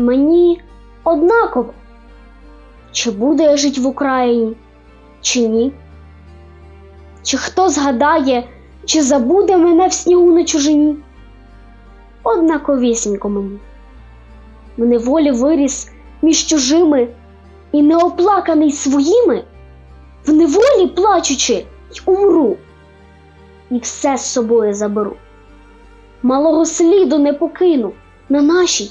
Мені однаково, чи буду я жити в Україні, чи ні. Чи хто згадає, чи забуде мене в снігу на чужині? Однаковісінько мені. В неволі виріс між чужими і неоплаканий своїми, в неволі плачучи й умру, і все з собою заберу. Малого сліду не покину на нашій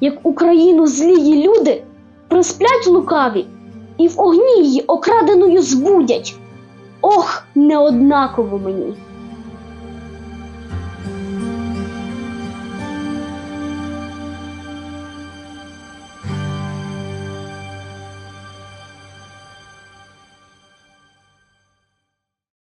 як Україну злії люди присплять лукаві і в огні її окраденою збудять. Ох, неоднаково мені.